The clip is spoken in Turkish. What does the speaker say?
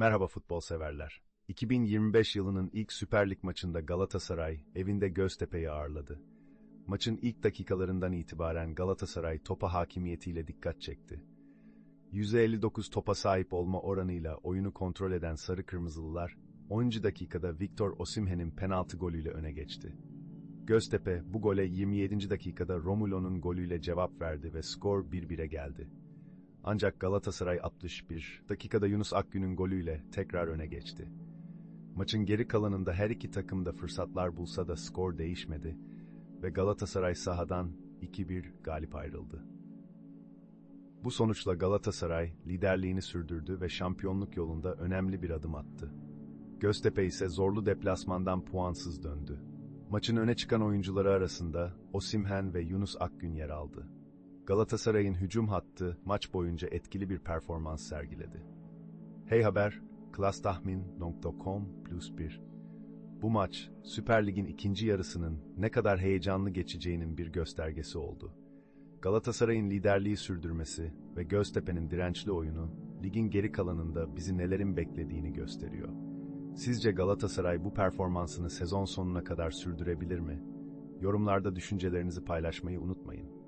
Merhaba futbol severler. 2025 yılının ilk Süper Lig maçında Galatasaray evinde Göztepe'yi ağırladı. Maçın ilk dakikalarından itibaren Galatasaray topa hakimiyetiyle dikkat çekti. %59 topa sahip olma oranıyla oyunu kontrol eden Sarı Kırmızılılar, 10. dakikada Victor Osimhen'in penaltı golüyle öne geçti. Göztepe bu gole 27. dakikada Romulo'nun golüyle cevap verdi ve skor 1-1'e geldi. Ancak Galatasaray 61 dakikada Yunus Akgün'ün golüyle tekrar öne geçti. Maçın geri kalanında her iki takım da fırsatlar bulsa da skor değişmedi ve Galatasaray sahadan 2-1 galip ayrıldı. Bu sonuçla Galatasaray liderliğini sürdürdü ve şampiyonluk yolunda önemli bir adım attı. Göztepe ise zorlu deplasmandan puansız döndü. Maçın öne çıkan oyuncuları arasında Osimhen ve Yunus Akgün yer aldı. Galatasaray'ın hücum hattı maç boyunca etkili bir performans sergiledi. Hey Haber, klastahmin.com plus 1 Bu maç, Süper Lig'in ikinci yarısının ne kadar heyecanlı geçeceğinin bir göstergesi oldu. Galatasaray'ın liderliği sürdürmesi ve Göztepe'nin dirençli oyunu, ligin geri kalanında bizi nelerin beklediğini gösteriyor. Sizce Galatasaray bu performansını sezon sonuna kadar sürdürebilir mi? Yorumlarda düşüncelerinizi paylaşmayı unutmayın.